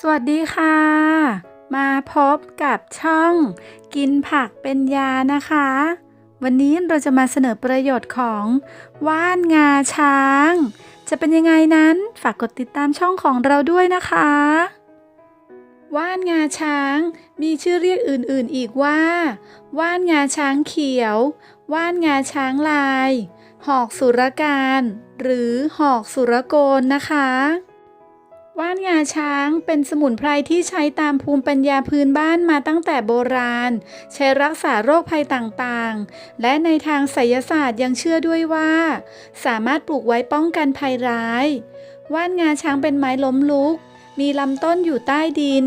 สวัสดีค่ะ มาพบกับช่อง กินผักเป็นยานะคะ วันนี้เราจะมาเสนอประโยชน์ของว่านงาช้าง จะเป็นยังไงนั้นฝากกดติดตามช่องของเราด้วยนะคะ ว่านงาช้างมีชื่อเรียกอื่นๆอีกว่า ว่านงาช้างเขียว ว่านงาช้างลาย หอกสุรการ หรือหอกสุรโกนนะคะ ว่านงาช้างเป็นสมุนไพรที่ใช้ตามภูมิปัญญาพื้นบ้านมาตั้งแต่โบราณ ใช้รักษาโรคภัยต่างๆ และในทางไสยศาสตร์ยังเชื่อด้วยว่า สามารถปลูกไว้ป้องกันภัยร้าย ว่านงาช้างเป็นไม้ล้มลุก มีลำต้นอยู่ใต้ดิน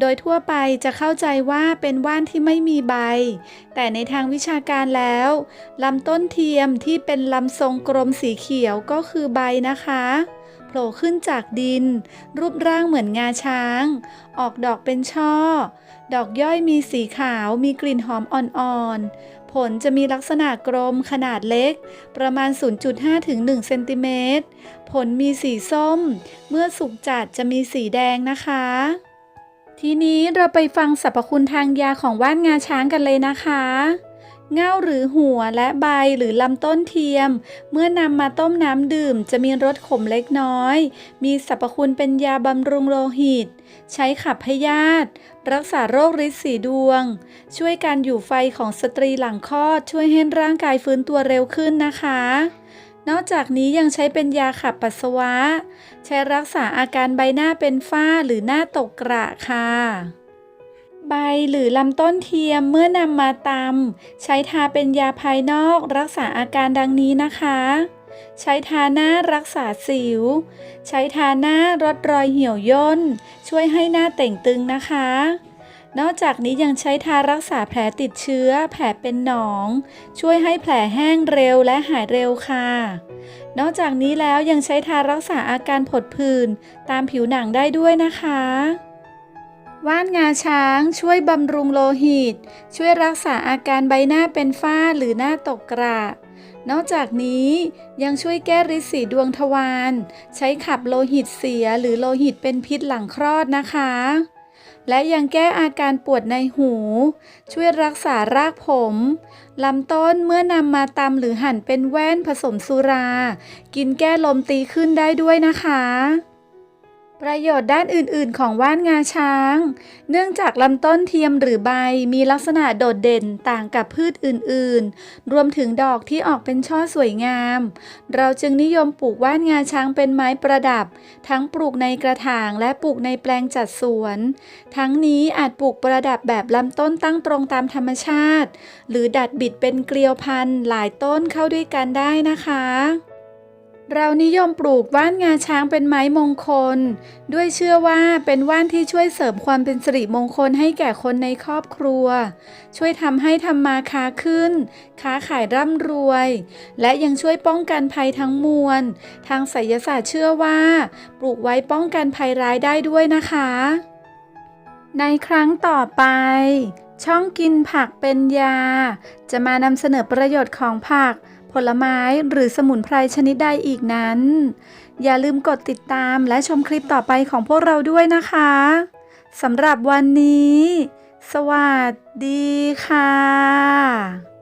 โดยทั่วไปจะเข้าใจว่าเป็นว่านที่ไม่มีใบ แต่ในทางวิชาการแล้วลำต้นเทียมที่เป็นลำทรงกลมสีเขียวก็คือใบนะคะ โผล่ขึ้นจากดิน รูปร่างเหมือนงาช้าง ออกดอกเป็นช่อ ดอกย่อยมีสีขาวมีกลิ่นหอมอ่อนๆ ผลจะมีลักษณะกลมขนาดเล็ก ประมาณ 0.5 ถึง 1 เซนติเมตร ผลมีสีส้ม เมื่อสุกจัดจะมีสีแดงนะคะ ทีนี้เราไปฟังสรรพคุณทางยาของว่านงาช้างกันเลยนะคะ เง่าหรือหัวและใบหรือลำต้นเทียม เมื่อนำมาต้มน้ำดื่มจะมีรสขมเล็กน้อย มีสรรพคุณเป็นยาบำรุงโลหิต ใช้ขับพยาธิรักษาโรคฤทธิ์สีดวง ช่วยการอยู่ไฟของสตรีหลังคลอด ช่วยให้ร่างกายฟื้นตัวเร็วขึ้นนะคะ นอกจากนี้ยังใช้เป็นยาขับปัสสาวะ ใช้รักษาอาการใบหน้าเป็นฝ้าหรือหน้าตกกระค่ะ ใบหรือลำต้นเทียมเมื่อนำมาตำใช้ทาเป็นยาภายนอกรักษาอาการดังนี้นะคะ ใช้ทาหน้ารักษาสิว ใช้ทาหน้ารดรอยเหี่ยวย่น ช่วยให้หน้าเต่งตึงนะคะ นอกจากนี้ยังใช้ทารักษาแผลติดเชื้อ แผลเป็นหนอง ช่วยให้แผลแห้งเร็วและหายเร็วค่ะ นอกจากนี้แล้วยังใช้ทารักษาอาการผดผื่นตามผิวหนังได้ด้วยนะคะ ว่านงาช้างช่วยบำรุงโลหิต ช่วยรักษาอาการใบหน้าเป็นฝ้าหรือหน้าตกกระนอกจากนี้ยังช่วยแก้ริดสีดวงทวารใช้ขับโลหิตเสียหรือโลหิตเป็นพิษหลังคลอดนะคะ และยังแก้อาการปวดในหู ช่วยรักษารากผมลำต้นเมื่อนำมาตำหรือหั่นเป็นแว่นผสมสุรา กินแก้ลมตีขึ้นได้ด้วยนะคะ ประโยชน์ด้านอื่นๆ ของว่านงาช้าง เนื่องจากลำต้นเทียมหรือใบมีลักษณะโดดเด่นต่างกับพืชอื่นๆ รวมถึงดอกที่ออกเป็นช่อสวยงาม เราจึงนิยมปลูกว่านงาช้างเป็นไม้ประดับ ทั้งปลูกในกระถางและปลูกในแปลงจัดสวน ทั้งนี้อาจปลูกประดับแบบลำต้นตั้งตรงตามธรรมชาติ หรือดัดบิดเป็นเกลียวพันธุ์หลายต้นเข้าด้วยกันได้นะคะ เรานิยมปลูกว่านงาช้างเป็นไม้มงคล ด้วยเชื่อว่าเป็นว่านที่ช่วยเสริมความเป็นสิริมงคลให้แก่คนในครอบครัว ช่วยทำให้ทำมาค้าขึ้น ค้าขายร่ำรวย และยังช่วยป้องกันภัยทั้งมวล ทางไสยศาสตร์เชื่อว่า ปลูกไว้ป้องกันภัยร้ายได้ด้วยนะคะ ในครั้งต่อไปช่องกินผักเป็นยา จะมานำเสนอประโยชน์ของผัก ผลไม้หรือสมุนไพรชนิดใดอีกนั้น อย่าลืมกดติดตามและชมคลิปต่อไปของพวกเราด้วยนะคะสำหรับวันนี้ สวัสดีค่ะ